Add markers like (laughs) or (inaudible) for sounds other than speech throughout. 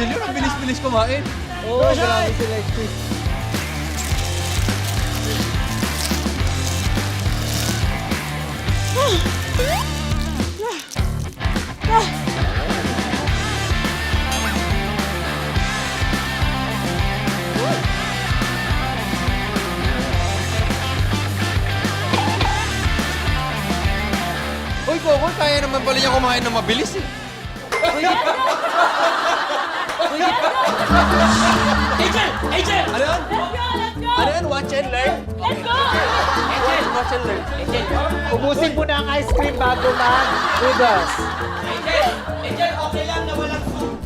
Angel yun, ang bilis-bilis kumain. Oo, oh, grabe si Lexi. Uy, Coco, kaya naman pala niya kumain ng mabilis eh. (laughs) Angel! Angel! Ano yan? Ano yan? Watch and learn? Let's go! Watch and learn. Ubusin mo na ang ice cream bago man. Noodles. Angel! Angel, okay lang na walang soup.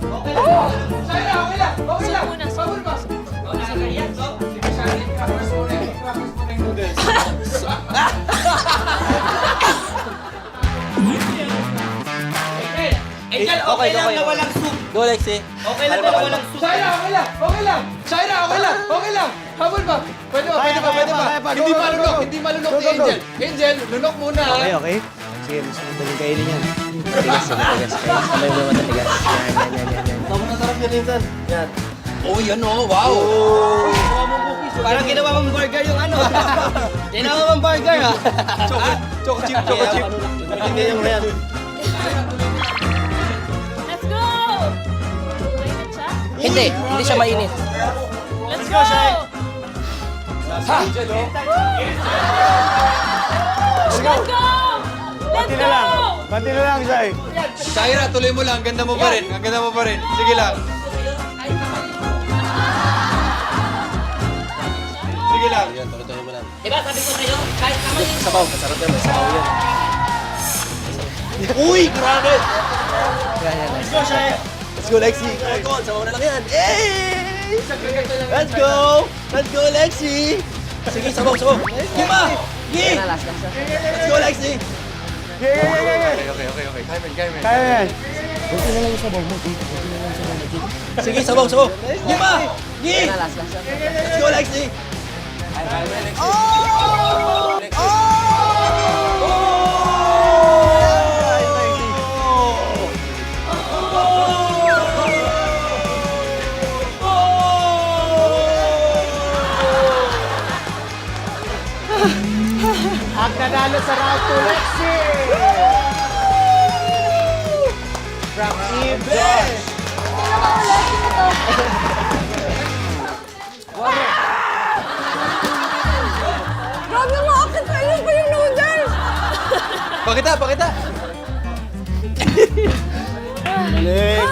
Okay lang. Oh! Sayra, okay lang. Okay lang. muna. Bawal ba? Nakakariyan, so. Sige, Sayra, i-crackers mo na. I-crackers mo na yung noodles. Angel! Angel, okay, lang na walang soup. Go, Lexi. Okay lang na walang soup. Sayra, okay lang. Okay lang. Sayra, okay lang. Okay lang. Habol ba? Pwede ba? Pwede ba? Pwede ba? Hindi malunok. Hindi malunok si. Angel. Angel, lunok muna. Okay, okay. Sige, mas madaling kainin yan. Tigas, tigas. Sabay mo naman tigas. Yan, yan, yan, yan. Tama na sarap yan, Insan. Yan. Oh, yan oh. Wow. Parang ginawa mong burger yung ano. (laughs) ginawa mong burger, ha? Choco, choco chip, choco chip. Ganyan mo yan. Hindi, hindi siya mainit. Let's go! Angel, oh. Let's go! Let's Konti na lang. go! Konti na lang, Sai. Sayra, tuloy mo lang. Ang ganda mo pa rin. Ang ganda mo pa rin. Sige lang. Sige lang. Yan, tuloy-tuloy mo lang. Diba, sabi ko sa'yo, kahit kamay yung Sabaw, masarap yan. Sabaw yan. Uy, grabe! Let's go, Sai. Let's go, Lexi. Come on, sabaw na lang yan. Hey! Let's go! Let's go, Lexi! Sige, sabaw, sabaw. Gima! Gi! Let's go, Lexi! Okay, okay, okay, okay. Kaya men, kaya men. Kaya yan. Sige, sabaw, sabaw. Gima! Gi! Let's go, Lexi! Ang nanalo sa round 2, Lexi! From Team Josh! Grabe mo, akit kayo pa yung noodles! Pakita, pakita. Galing!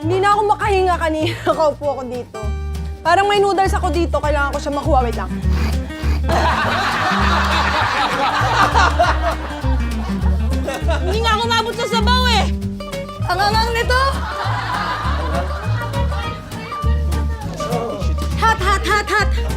Hindi na ako makahinga kanina. (laughs) Nakaupo ako dito. Parang may noodles ako dito. Kailangan ko siya makuha. Wait lang. Hindi nga ako mabot sa sabaw eh. Ang angang nito. Hot, hot, hot, hot.